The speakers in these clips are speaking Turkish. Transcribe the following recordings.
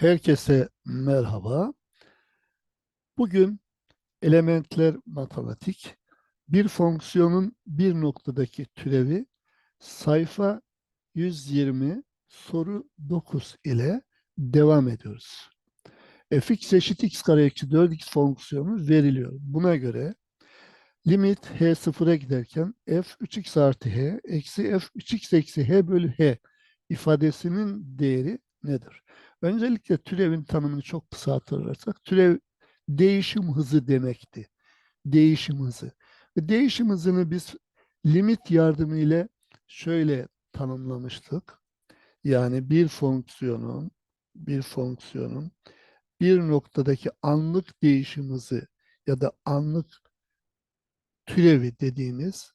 Herkese merhaba. Bugün elementler matematik bir fonksiyonun bir noktadaki türevi sayfa 120 soru 9 ile devam ediyoruz. fx eşit x kare eksi 4x fonksiyonu veriliyor. Buna göre limit h sıfıra giderken f 3x artı h eksi f 3x eksi h bölü h ifadesinin değeri nedir? Öncelikle türevin tanımını çok kısa hatırlarsak, türev değişim hızı demekti. Değişim hızı. Değişim hızını biz limit yardımıyla şöyle tanımlamıştık. Yani bir fonksiyonun bir fonksiyonun bir noktadaki anlık değişim hızı ya da anlık türevi dediğimiz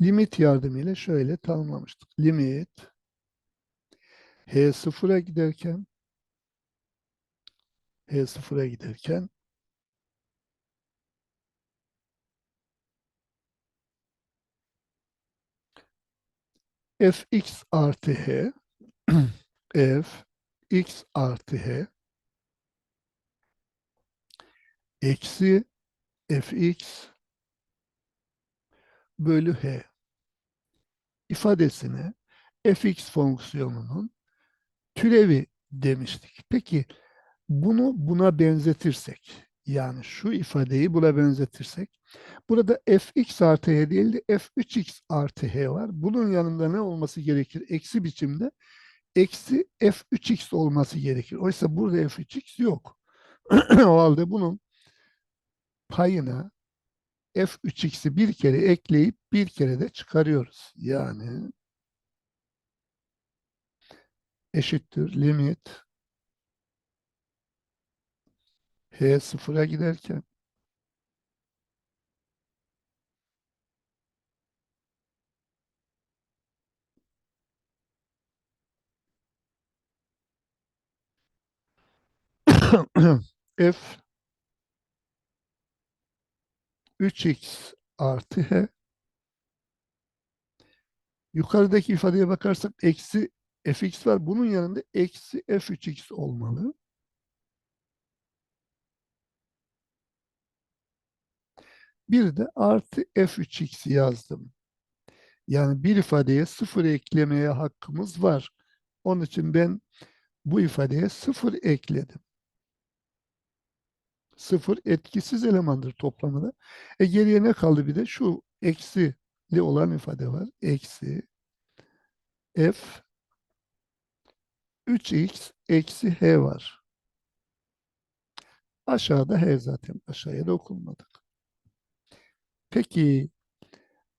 limit yardımıyla şöyle tanımlamıştık. Limit h sıfıra giderken h sıfıra giderken fx artı h f x artı h eksi fx bölü h ifadesine fx fonksiyonunun türevi demiştik. Peki bunu buna benzetirsek yani şu ifadeyi buna benzetirsek burada fx artı h değil de f3x artı h var. Bunun yanında ne olması gerekir? Eksi biçimde eksi f3x olması gerekir. Oysa burada f3x yok. o halde bunun payına f3x'i bir kere ekleyip bir kere de çıkarıyoruz. Yani eşittir limit h sıfıra giderken f 3x artı h yukarıdaki ifadeye bakarsak eksi fx var. Bunun yanında eksi f3x olmalı. Bir de artı f3x yazdım. Yani bir ifadeye sıfır eklemeye hakkımız var. Onun için ben bu ifadeye sıfır ekledim. Sıfır etkisiz elemandır toplamında. E geriye ne kaldı bir de? Şu eksili olan ifade var. Eksi f 3x eksi h var. Aşağıda h zaten. Aşağıya da okunmadık. Peki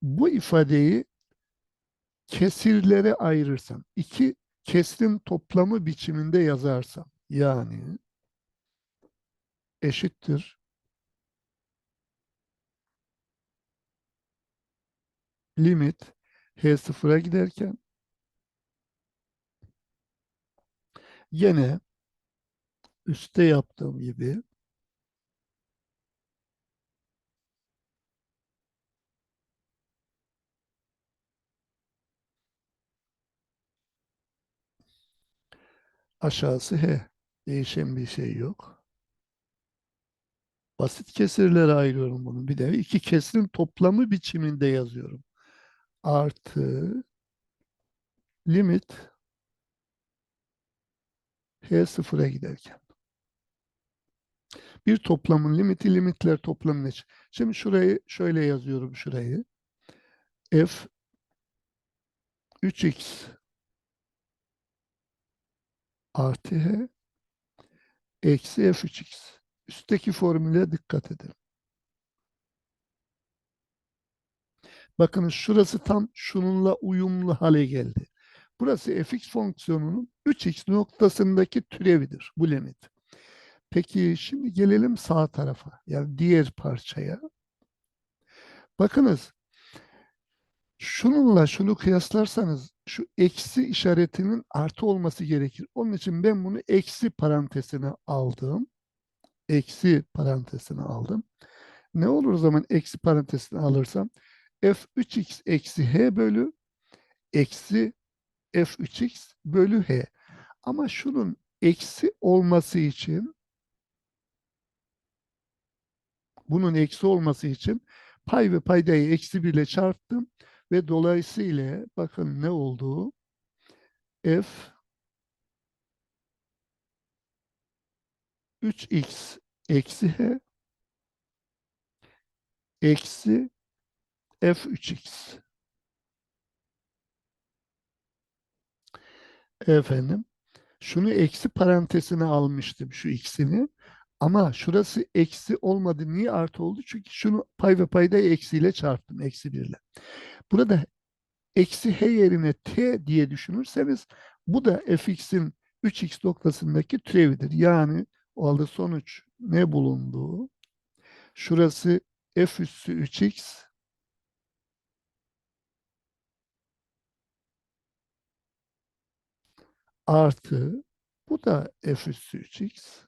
bu ifadeyi kesirlere ayırırsam, iki kesrin toplamı biçiminde yazarsam, yani eşittir. Limit h sıfıra giderken yine üstte yaptığım gibi aşağısı h. Değişen bir şey yok. Basit kesirlere ayırıyorum bunu. Bir de iki kesrin toplamı biçiminde yazıyorum. Artı limit h sıfıra giderken. Bir toplamın limiti limitler toplamının için. Şimdi şurayı şöyle yazıyorum şurayı. f 3x artı h eksi f3x. Üstteki formüle dikkat edin. Bakınız şurası tam şununla uyumlu hale geldi. Burası fx fonksiyonunun 3x noktasındaki türevidir bu limit. Peki şimdi gelelim sağ tarafa. Yani diğer parçaya. Bakınız şununla şunu kıyaslarsanız şu eksi işaretinin artı olması gerekir. Onun için ben bunu eksi parantezine aldım. Eksi parantezine aldım. Ne olur o zaman eksi parantezine alırsam? f3x eksi h bölü eksi f3x bölü h. Ama şunun eksi olması için bunun eksi olması için pay ve paydayı eksi 1 ile çarptım ve dolayısıyla bakın ne oldu? F 3x eksi h eksi f3x. Efendim, şunu eksi parantezine almıştım şu x'ini. Ama şurası eksi olmadı. Niye artı oldu? Çünkü şunu pay ve paydayı eksiyle çarptım. Eksi 1 ile. Burada eksi h yerine t diye düşünürseniz bu da fx'in 3x noktasındaki türevidir. Yani o sonuç ne bulundu? Şurası f üssü 3x artı bu da f üssü 3x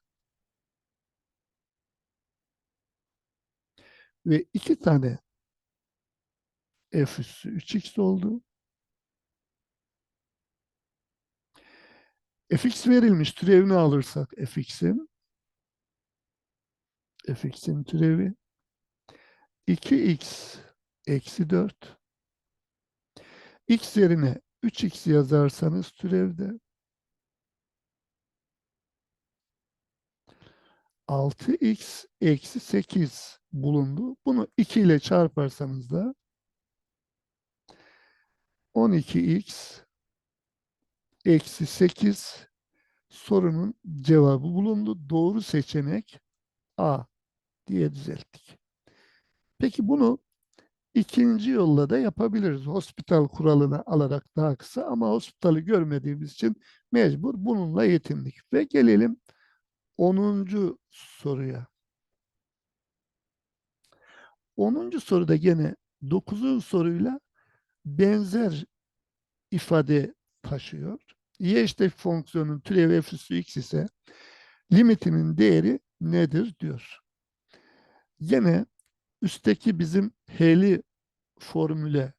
ve iki tane f üssü 3x oldu. fx verilmiş türevini alırsak fx'in fx'in türevi 2x eksi 4 x yerine 3x yazarsanız türevde 6x eksi 8 bulundu. Bunu 2 ile çarparsanız da 12x eksi 8 sorunun cevabı bulundu. Doğru seçenek A diye düzelttik. Peki bunu ikinci yolla da yapabiliriz. Hospital kuralını alarak daha kısa ama hospitali görmediğimiz için mecbur bununla yetindik. Ve gelelim 10. soruya. 10. soruda gene 9. soruyla benzer ifade taşıyor. Y eşittir fonksiyonun türevi f üssü x ise limitinin değeri nedir diyor. Yine üstteki bizim h'li formüle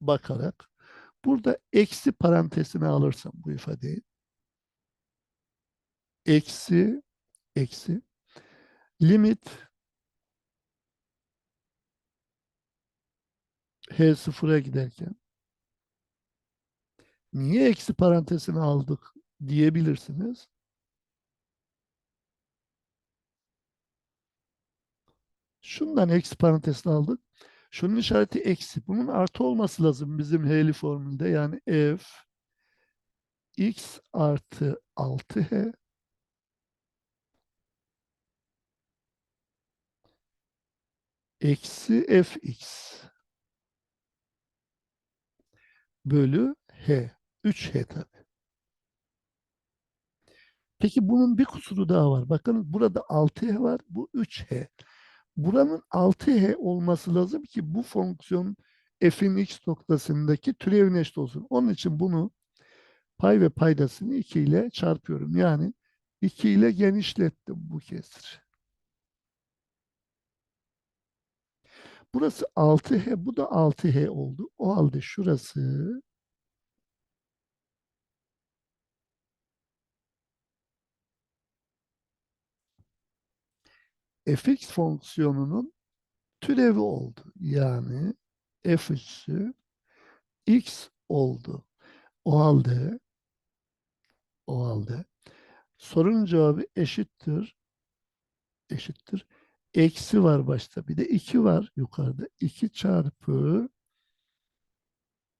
bakarak burada eksi parantezine alırsam bu ifadeyi eksi eksi limit h sıfıra giderken niye eksi parantezine aldık diyebilirsiniz. Şundan eksi parantezine aldık. Şunun işareti eksi. Bunun artı olması lazım bizim h'li formülde. Yani f x artı 6h eksi fx bölü h. 3h tabi. Peki bunun bir kusuru daha var. Bakın burada 6h var. Bu 3h. Buranın 6h olması lazım ki bu fonksiyon f'in x noktasındaki türevine eşit olsun. Onun için bunu pay ve paydasını 2 ile çarpıyorum. Yani 2 ile genişlettim bu kesir. Burası 6h, bu da 6h oldu. O halde şurası fx fonksiyonunun türevi oldu. Yani f üssü x oldu. O halde o halde sorunun cevabı eşittir eşittir. Eksi var başta. Bir de 2 var yukarıda. 2 çarpı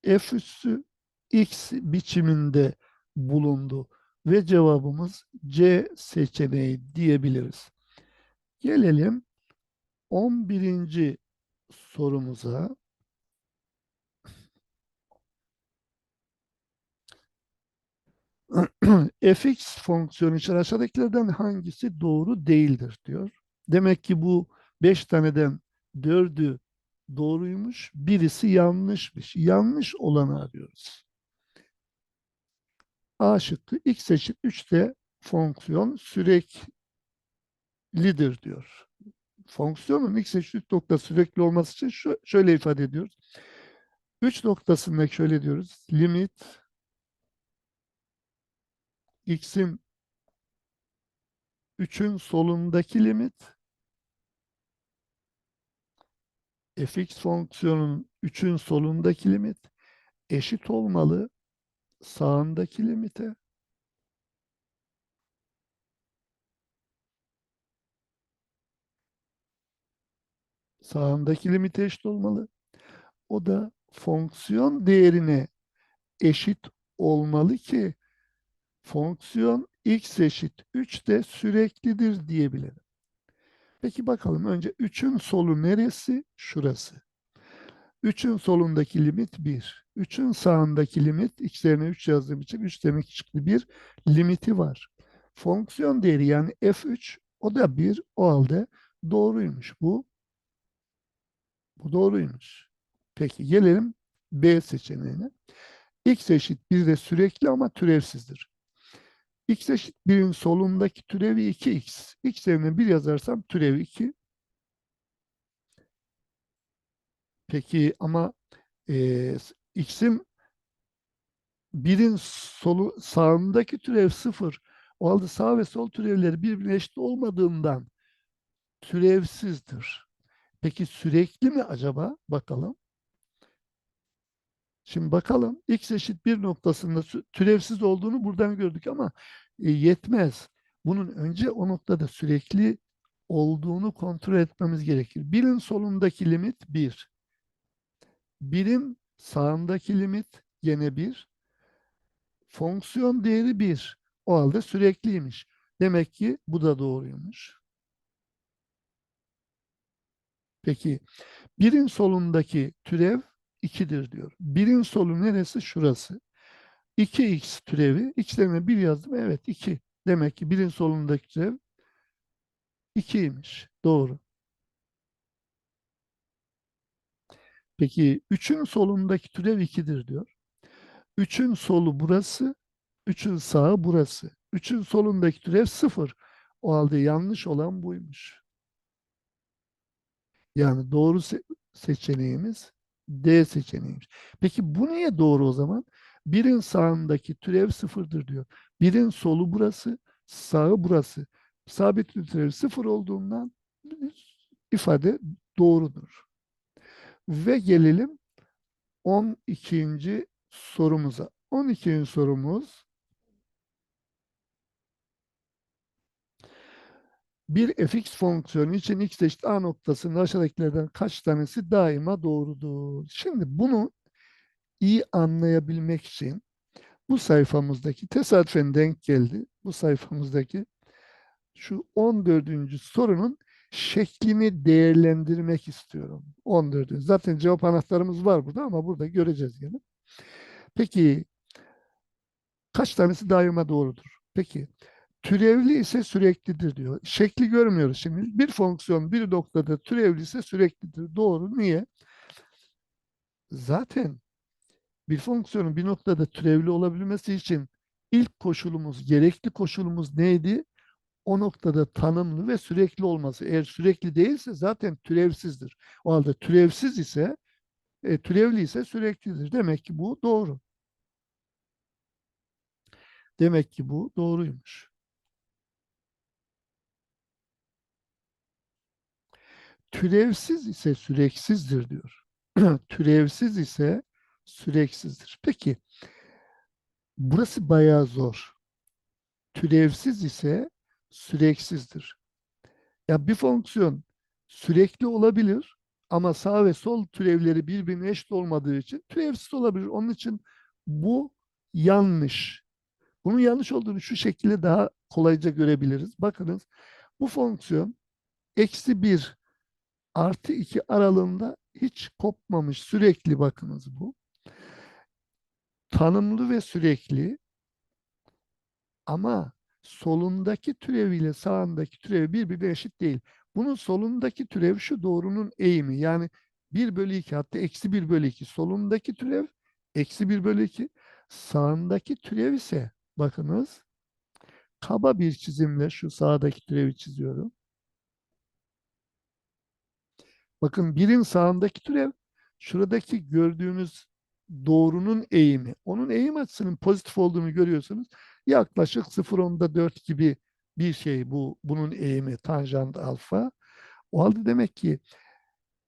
f üssü x biçiminde bulundu. Ve cevabımız C seçeneği diyebiliriz. Gelelim 11. sorumuza. fx fonksiyonu için aşağıdakilerden hangisi doğru değildir diyor. Demek ki bu 5 taneden 4'ü doğruymuş, birisi yanlışmış. Yanlış olanı arıyoruz. A şıkkı x eşit 3'te fonksiyon süreklidir diyor. Fonksiyonun x eşit 3 nokta sürekli olması için şu, şöyle ifade ediyoruz. 3 noktasında şöyle diyoruz. Limit x'in 3'ün solundaki limit fx fonksiyonun 3'ün solundaki limit eşit olmalı sağındaki limite. Sağındaki limite eşit olmalı. O da fonksiyon değerine eşit olmalı ki fonksiyon x eşit 3 de süreklidir diyebilirim. Peki bakalım önce 3'ün solu neresi? Şurası. 3'ün solundaki limit 1. 3'ün sağındaki limit x yerine 3 yazdığım için 3 demek çıktı. Bir limiti var. Fonksiyon değeri yani f3 o da 1 o halde doğruymuş bu. Bu doğruymuş. Peki gelelim B seçeneğine. x eşit 1 de sürekli ama türevsizdir. X eşit 1'in solundaki türevi 2x. x yerine 1 yazarsam türevi 2. Peki ama e, x'in birin solu sağındaki türev 0. O halde sağ ve sol türevleri birbirine eşit olmadığından türevsizdir. Peki sürekli mi acaba? Bakalım. Şimdi bakalım x eşit bir noktasında türevsiz olduğunu buradan gördük ama e, yetmez. Bunun önce o noktada sürekli olduğunu kontrol etmemiz gerekir. Birin solundaki limit 1. Birin sağındaki limit gene 1. Fonksiyon değeri 1. O halde sürekliymiş. Demek ki bu da doğruymuş. Peki birin solundaki türev 2'dir diyor. Birin solu neresi? Şurası. 2x türevi. x'lerine 1 yazdım. Evet 2. Demek ki birin solundaki türev 2'ymiş. Doğru. Peki 3'ün solundaki türev 2'dir diyor. 3'ün solu burası. 3'ün sağı burası. 3'ün solundaki türev 0. O halde yanlış olan buymuş. Yani doğru se seçeneğimiz D seçeneğiymiş. Peki bu niye doğru o zaman? Birin sağındaki türev sıfırdır diyor. Birin solu burası, sağı burası. Sabit türev sıfır olduğundan ifade doğrudur. Ve gelelim 12. sorumuza. 12. sorumuz bir fx fonksiyonu için x eşit a noktasının aşağıdakilerden kaç tanesi daima doğrudur? Şimdi bunu iyi anlayabilmek için bu sayfamızdaki tesadüfen denk geldi. Bu sayfamızdaki şu 14. sorunun şeklini değerlendirmek istiyorum. 14. Zaten cevap anahtarımız var burada ama burada göreceğiz yine. Peki kaç tanesi daima doğrudur? Peki türevli ise süreklidir diyor. Şekli görmüyoruz şimdi. Bir fonksiyon bir noktada türevli ise süreklidir. Doğru. Niye? Zaten bir fonksiyonun bir noktada türevli olabilmesi için ilk koşulumuz, gerekli koşulumuz neydi? O noktada tanımlı ve sürekli olması. Eğer sürekli değilse zaten türevsizdir. O halde türevsiz ise, e, türevli ise süreklidir. Demek ki bu doğru. Demek ki bu doğruymuş. Türevsiz ise süreksizdir diyor. Türevsiz ise süreksizdir. Peki burası bayağı zor. Türevsiz ise süreksizdir. Ya bir fonksiyon sürekli olabilir ama sağ ve sol türevleri birbirine eşit olmadığı için türevsiz olabilir. Onun için bu yanlış. Bunun yanlış olduğunu şu şekilde daha kolayca görebiliriz. Bakınız bu fonksiyon eksi 1 artı 2 aralığında hiç kopmamış. Sürekli bakınız bu. Tanımlı ve sürekli ama solundaki türeviyle sağındaki türevi birbirine eşit değil. Bunun solundaki türev şu doğrunun eğimi. Yani 1 bölü 2 hatta eksi 1 bölü 2. Solundaki türev eksi 1 bölü 2. Sağındaki türev ise bakınız kaba bir çizimle şu sağdaki türevi çiziyorum. Bakın birin sağındaki türev şuradaki gördüğünüz doğrunun eğimi. Onun eğim açısının pozitif olduğunu görüyorsunuz. Yaklaşık 0.4 gibi bir şey bu bunun eğimi tanjant alfa. O halde demek ki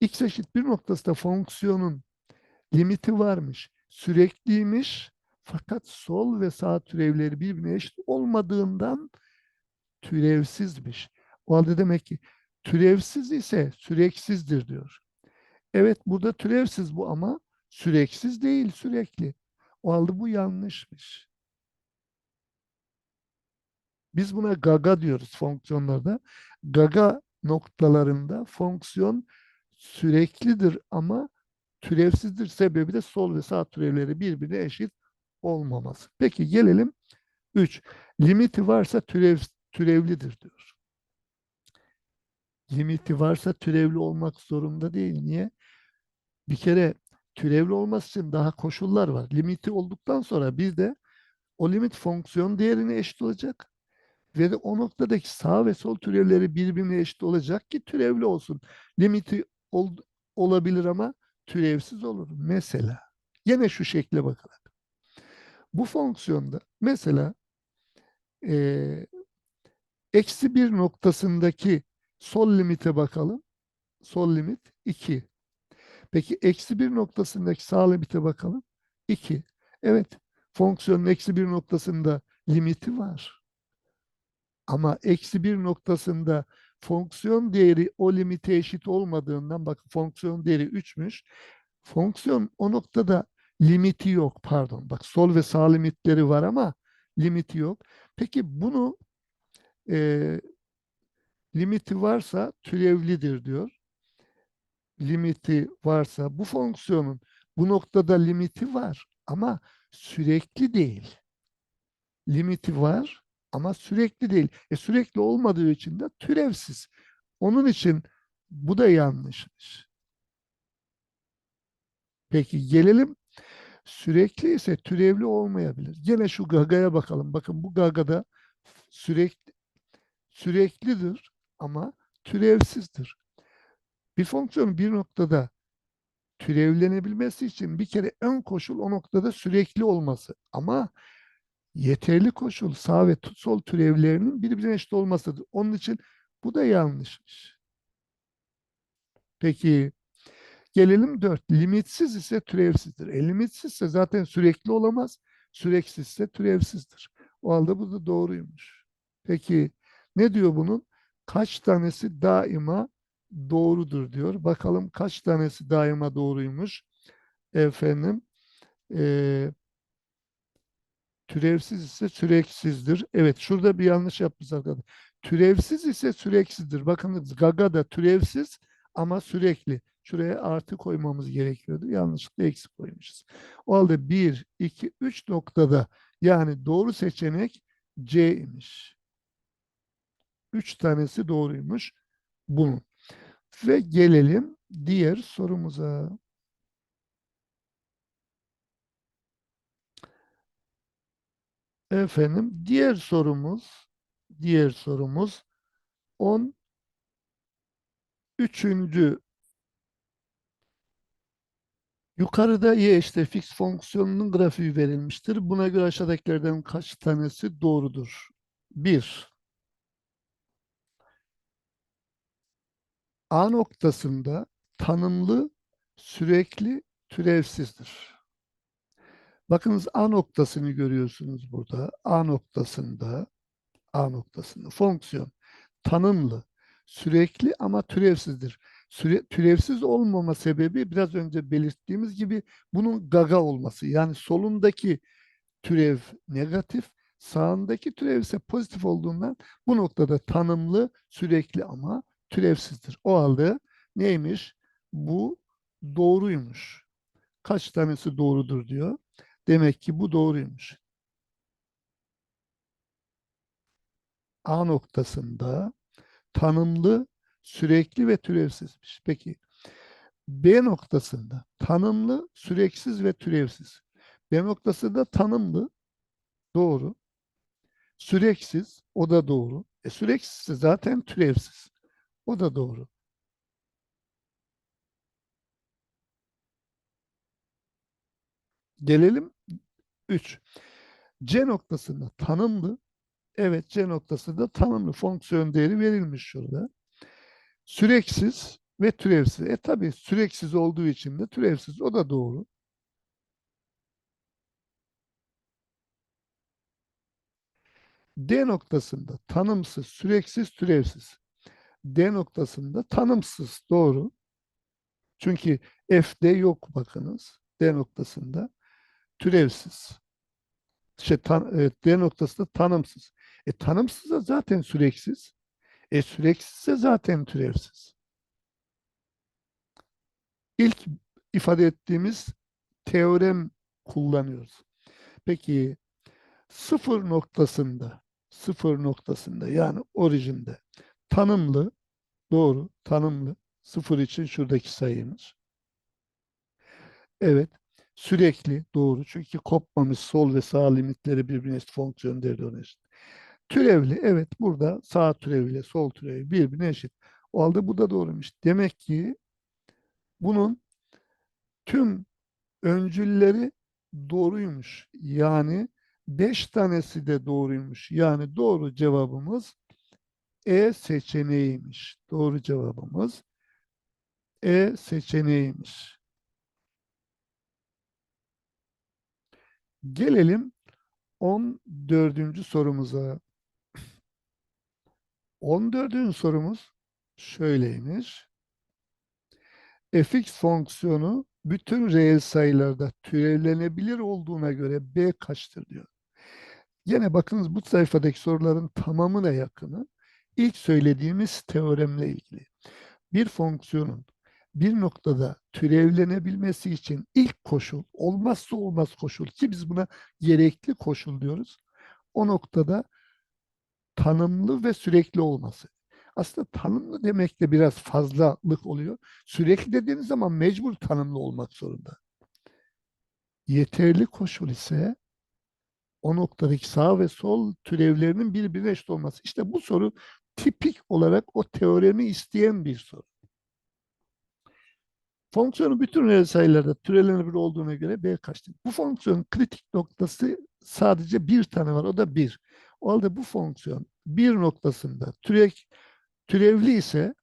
x eşit bir noktasında fonksiyonun limiti varmış, sürekliymiş fakat sol ve sağ türevleri birbirine eşit olmadığından türevsizmiş. O halde demek ki türevsiz ise süreksizdir diyor. Evet burada türevsiz bu ama süreksiz değil sürekli. O halde bu yanlışmış. Biz buna gaga diyoruz fonksiyonlarda. Gaga noktalarında fonksiyon süreklidir ama türevsizdir. Sebebi de sol ve sağ türevleri birbirine eşit olmaması. Peki gelelim 3. Limiti varsa türev, türevlidir diyor. Limiti varsa türevli olmak zorunda değil. Niye? Bir kere türevli olması için daha koşullar var. Limiti olduktan sonra bir de o limit fonksiyon değerine eşit olacak ve de o noktadaki sağ ve sol türevleri birbirine eşit olacak ki türevli olsun. Limiti ol, olabilir ama türevsiz olur. Mesela yine şu şekle bakalım. Bu fonksiyonda mesela eksi bir noktasındaki sol limite bakalım. Sol limit 2. Peki eksi bir noktasındaki sağ limite bakalım. 2. Evet fonksiyonun eksi bir noktasında limiti var. Ama eksi bir noktasında fonksiyon değeri o limite eşit olmadığından bakın fonksiyon değeri 3'müş. Fonksiyon o noktada limiti yok pardon. Bak sol ve sağ limitleri var ama limiti yok. Peki bunu e, limiti varsa türevlidir diyor. Limiti varsa bu fonksiyonun bu noktada limiti var ama sürekli değil. Limiti var ama sürekli değil. E sürekli olmadığı için de türevsiz. Onun için bu da yanlışmış. Peki gelelim sürekli ise türevli olmayabilir. Gene şu gagaya bakalım. Bakın bu gagada sürekli süreklidir ama türevsizdir. Bir fonksiyonun bir noktada türevlenebilmesi için bir kere ön koşul o noktada sürekli olması. Ama yeterli koşul sağ ve sol türevlerinin birbirine eşit olmasıdır. Onun için bu da yanlışmış. Peki gelelim 4. Limitsiz ise türevsizdir. E, limitsizse zaten sürekli olamaz. Süreksizse türevsizdir. O halde bu da doğruymuş. Peki ne diyor bunun? Kaç tanesi daima doğrudur diyor. Bakalım kaç tanesi daima doğruymuş. Efendim e, türevsiz ise süreksizdir. Evet şurada bir yanlış yapmışız arkadaşlar. Türevsiz ise süreksizdir. Bakın gaga da türevsiz ama sürekli. Şuraya artı koymamız gerekiyordu. Yanlışlıkla eksi koymuşuz. O halde 1, 2, 3 noktada yani doğru seçenek C imiş. 3 tanesi doğruymuş bunun. Ve gelelim diğer sorumuza. Efendim diğer sorumuz diğer sorumuz 10 üçüncü Yukarıda y işte fix fonksiyonunun grafiği verilmiştir. Buna göre aşağıdakilerden kaç tanesi doğrudur? 1. A noktasında tanımlı sürekli türevsizdir. Bakınız A noktasını görüyorsunuz burada. A noktasında A noktasında fonksiyon tanımlı, sürekli ama türevsizdir. Süre, türevsiz olmama sebebi biraz önce belirttiğimiz gibi bunun gaga olması. Yani solundaki türev negatif, sağındaki türev ise pozitif olduğundan bu noktada tanımlı, sürekli ama türevsizdir. O halde neymiş? Bu doğruymuş. Kaç tanesi doğrudur diyor. Demek ki bu doğruymuş. A noktasında tanımlı, sürekli ve türevsizmiş. Peki B noktasında tanımlı, süreksiz ve türevsiz. B noktasında tanımlı, doğru. Süreksiz, o da doğru. E süreksiz zaten türevsiz. O da doğru. Gelelim 3. C noktasında tanımlı. Evet C noktasında tanımlı fonksiyon değeri verilmiş şurada. Süreksiz ve türevsiz. E tabi süreksiz olduğu için de türevsiz. O da doğru. D noktasında tanımsız, süreksiz, türevsiz. D noktasında tanımsız doğru. Çünkü F'de yok bakınız. D noktasında türevsiz. Şey, tan, e, D noktasında tanımsız. E tanımsız da zaten süreksiz. E süreksizse zaten türevsiz. İlk ifade ettiğimiz teorem kullanıyoruz. Peki sıfır noktasında sıfır noktasında yani orijinde tanımlı doğru tanımlı sıfır için şuradaki sayımız. Evet sürekli doğru çünkü kopmamış sol ve sağ limitleri birbirine eşit fonksiyon değeri eşit. Türevli evet burada sağ türeviyle sol türevi birbirine eşit. O halde bu da doğruymuş. Demek ki bunun tüm öncülleri doğruymuş. Yani beş tanesi de doğruymuş. Yani doğru cevabımız E seçeneğiymiş. Doğru cevabımız E seçeneğiymiş. Gelelim 14. sorumuza. 14. sorumuz şöyleymiş. fx fonksiyonu bütün reel sayılarda türevlenebilir olduğuna göre b kaçtır diyor. Yine bakınız bu sayfadaki soruların tamamına yakını ilk söylediğimiz teoremle ilgili. Bir fonksiyonun bir noktada türevlenebilmesi için ilk koşul, olmazsa olmaz koşul ki biz buna gerekli koşul diyoruz. O noktada tanımlı ve sürekli olması. Aslında tanımlı demek de biraz fazlalık oluyor. Sürekli dediğiniz zaman mecbur tanımlı olmak zorunda. Yeterli koşul ise o noktadaki sağ ve sol türevlerinin birbirine eşit olması. İşte bu soru tipik olarak o teoremi isteyen bir soru. Fonksiyonun bütün reel sayılarda türevlenebilir olduğuna göre B kaçtır? Bu fonksiyonun kritik noktası sadece bir tane var. O da bir. O halde bu fonksiyon bir noktasında türek, türevli ise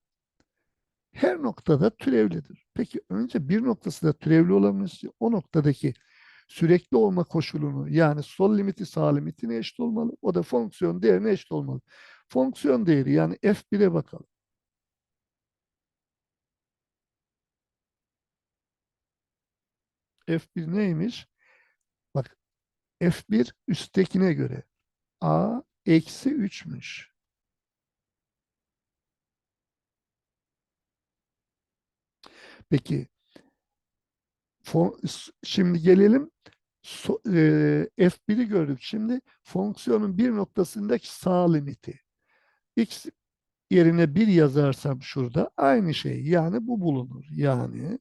her noktada türevlidir. Peki önce bir noktasında türevli olabilmesi o noktadaki sürekli olma koşulunu yani sol limiti sağ limitine eşit olmalı. O da fonksiyon değerine eşit olmalı. Fonksiyon değeri yani f1'e bakalım. F1 neymiş? Bak F1 üsttekine göre A eksi 3'müş. Peki şimdi gelelim so, e, F1'i gördük. Şimdi fonksiyonun bir noktasındaki sağ limiti. X yerine 1 yazarsam şurada aynı şey. Yani bu bulunur. Yani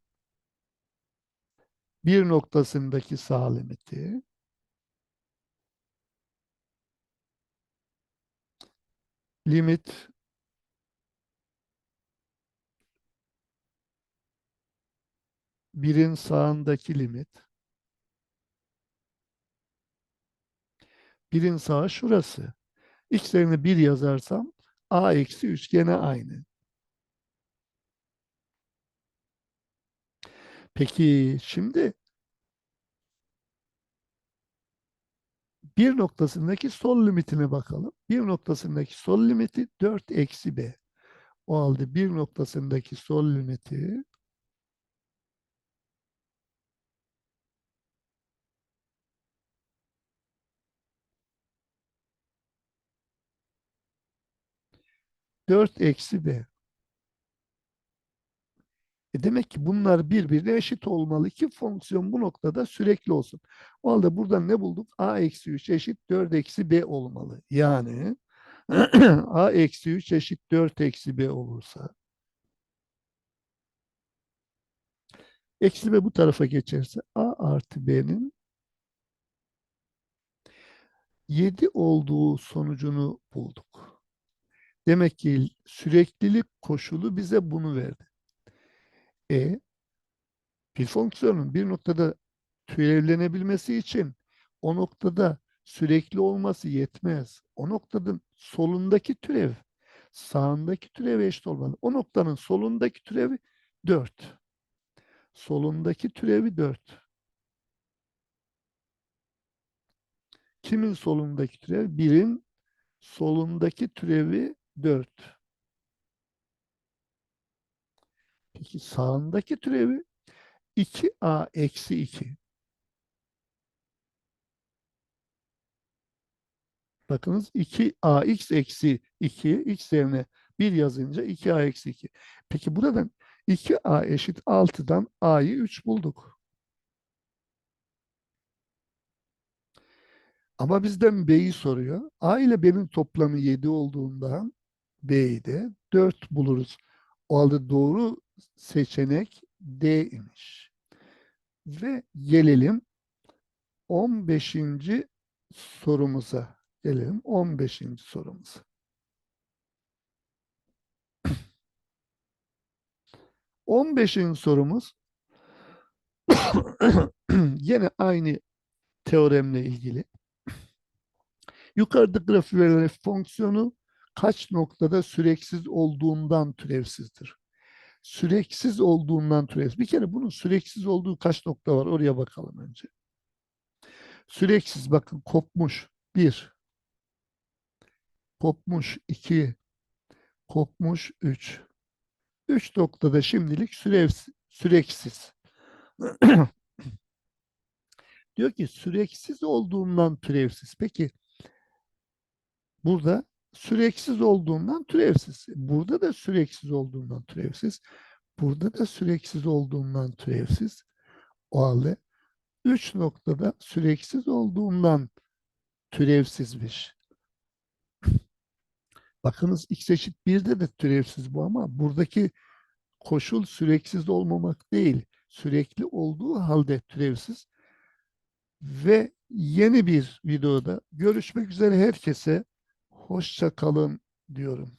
bir noktasındaki sağ limiti limit birin sağındaki limit birin sağı şurası. X yerine 1 yazarsam A eksi 3 gene aynı. Peki şimdi bir noktasındaki sol limitine bakalım. Bir noktasındaki sol limiti 4 eksi b. O halde bir noktasındaki sol limiti dört eksi b. E demek ki bunlar birbirine eşit olmalı ki fonksiyon bu noktada sürekli olsun. O halde buradan ne bulduk? a eksi 3 eşit 4 eksi b olmalı. Yani a eksi 3 eşit 4 eksi b olursa eksi b bu tarafa geçerse a artı b'nin 7 olduğu sonucunu bulduk. Demek ki süreklilik koşulu bize bunu verdi. E bir fonksiyonun bir noktada türevlenebilmesi için o noktada sürekli olması yetmez. O noktanın solundaki türev sağındaki türeve eşit olmalı. O noktanın solundaki türevi 4. Solundaki türevi 4. Kimin solundaki türevi? 1'in solundaki türevi 4. Peki sağındaki türevi 2a eksi 2. Bakınız 2ax eksi 2 x yerine 1 yazınca 2a eksi 2. Peki buradan 2a eşit 6'dan a'yı 3 bulduk. Ama bizden b'yi soruyor. a ile b'nin toplamı 7 olduğundan b'yi de 4 buluruz. O halde doğru seçenek D imiş. Ve gelelim 15. sorumuza. Gelelim 15. sorumuza. On beşinci sorumuz yine aynı teoremle ilgili. Yukarıda grafik verilen fonksiyonu kaç noktada süreksiz olduğundan türevsizdir. Süreksiz olduğundan türevsiz. Bir kere bunun süreksiz olduğu kaç nokta var oraya bakalım önce. Süreksiz bakın kopmuş. Bir. Kopmuş. iki. Kopmuş. Üç. Üç noktada şimdilik sürevsiz, süreksiz. Diyor ki süreksiz olduğundan türevsiz. Peki burada süreksiz olduğundan türevsiz. Burada da süreksiz olduğundan türevsiz. Burada da süreksiz olduğundan türevsiz. O halde üç noktada süreksiz olduğundan türevsizmiş. Bakınız x eşit 1'de de türevsiz bu ama buradaki koşul süreksiz olmamak değil. Sürekli olduğu halde türevsiz. Ve yeni bir videoda görüşmek üzere herkese hoşça kalın diyorum.